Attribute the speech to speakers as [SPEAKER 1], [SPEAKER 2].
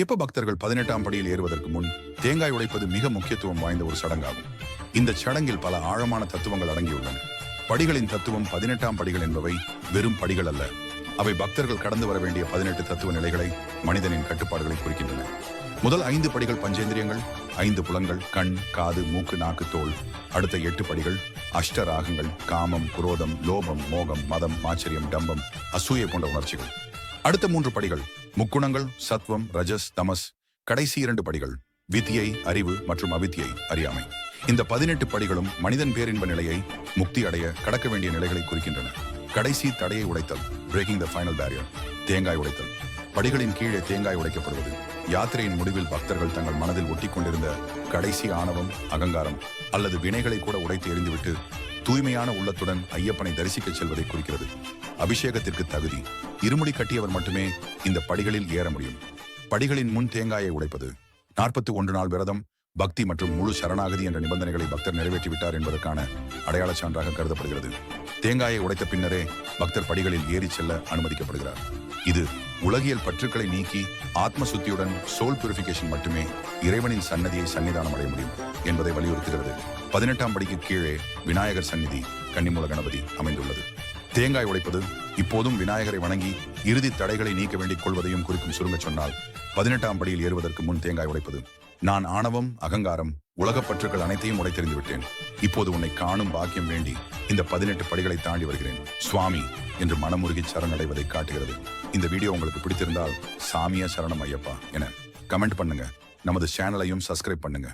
[SPEAKER 1] ஐயப்ப பக்தர்கள் பதினெட்டாம் படியில் ஏறுவதற்கு முன் தேங்காய் உடைப்பது மிக முக்கியத்துவம் வாய்ந்த ஒரு சடங்காகும். இந்த சடங்கில் பல ஆழமான தத்துவங்கள் அடங்கியுள்ளன. படிகளின் தத்துவம் பதினெட்டாம் படிகள் என்பவை வெறும் படிகள் அல்ல. அவை பக்தர்கள் கடந்து வர வேண்டிய பதினெட்டு தத்துவ நிலைகளை மனிதனின் கட்டுப்பாடுகளை குறிக்கின்றன. முதல் ஐந்து படிகள் பஞ்சேந்திரியங்கள் ஐந்து புலங்கள் கண் காது மூக்கு நாக்கு தோல். அடுத்த எட்டு படிகள் அஷ்ட ராகங்கள் காமம் குரோதம் லோபம் மோகம் மதம் ஆச்சரியம் டம்பம் அசூயை போன்ற உணர்ச்சிகள். அடுத்த மூன்று படிகள். முக்குணங்கள் சத்வம் ரஜஸ் தமஸ். கடைசி இரண்டு படிகள். வித்தியை அறிவு மற்றும் அவித்தியை அறியாமை. இந்த பதினெட்டு படிகளும் மனிதன் பேரின்ப நிலையை முக்தி அடைய கடக்க வேண்டிய நிலைகளை குறிக்கின்றன. கடைசி தடையை உடைத்தல் பிரேக்கிங் த ஃபைனல் பேரியர் தேங்காய் உடைத்தல். படிகளின் கீழே தேங்காய் உடைக்கப்படுவது யாத்திரையின் முடிவில் பக்தர்கள் தங்கள் மனதில் ஒட்டிக் கொண்டிருந்த கடைசி ஆணவம் அகங்காரம் அல்லது வினைகளை கூட உடைத்து எறிந்துவிட்டு தூய்மையான உள்ளத்துடன் ஐயப்பனை தரிசிக்கச் செல்வதை குறிக்கிறது. அபிஷேகத்திற்கு தகுதி. இருமுடி கட்டியவர் மட்டுமே இந்த படிகளில் ஏற முடியும். படிகளின் முன் தேங்காயை உடைப்பது. நாற்பத்தி ஒன்று நாள் விரதம் பக்தி மற்றும் முழு சரணாகதி என்ற நிபந்தனைகளை பக்தர் நிறைவேற்றிவிட்டார் என்பதற்கான அடையாள சான்றாக கருதப்படுகிறது. தேங்காயை உடைத்த பின்னரே பக்தர் படிகளில் ஏறிச் செல்ல அனுமதிக்கப்படுகிறார். இது உலகியல் பற்றுக்களை நீக்கி ஆத்ம சுத்தியுடன் சோல் பியூரிபிகேஷன் மட்டுமே இறைவனின் சன்னதியை சன்னிதானம் அடைய முடியும் என்பதை வலியுறுத்துகிறது. பதினெட்டாம் படிக்கு கீழே விநாயகர் சந்நிதி கன்னிமூல கணபதி அமைந்துள்ளது. தேங்காய் உடைப்பது இப்போதும் விநாயகரை வணங்கி இறுதி தடைகளை நீக்க வேண்டிக் கொள்வதையும் குறிக்கும் சுருங்க சொன்னால் பதினெட்டாம் படியில் ஏறுவதற்கு முன் தேங்காய் உடைப்பது நான் ஆணவம் அகங்காரம் உலகப்பற்றுக்கள் அனைத்தையும் உடைத்தெறிந்து விட்டேன் இப்போது உன்னை காணும் பாக்கியம் வேண்டி இந்த பதினெட்டு படிகளை தாண்டி வருகிறேன். சுவாமி என்று மனமுருகி சரணடைவதை காட்டுகிறது. இந்த வீடியோ உங்களுக்கு பிடித்திருந்தால் சாமிய சரணம் ஐயப்பா என கமெண்ட் பண்ணுங்க. நமது சேனலையும் சப்ஸ்கிரைப் பண்ணுங்க.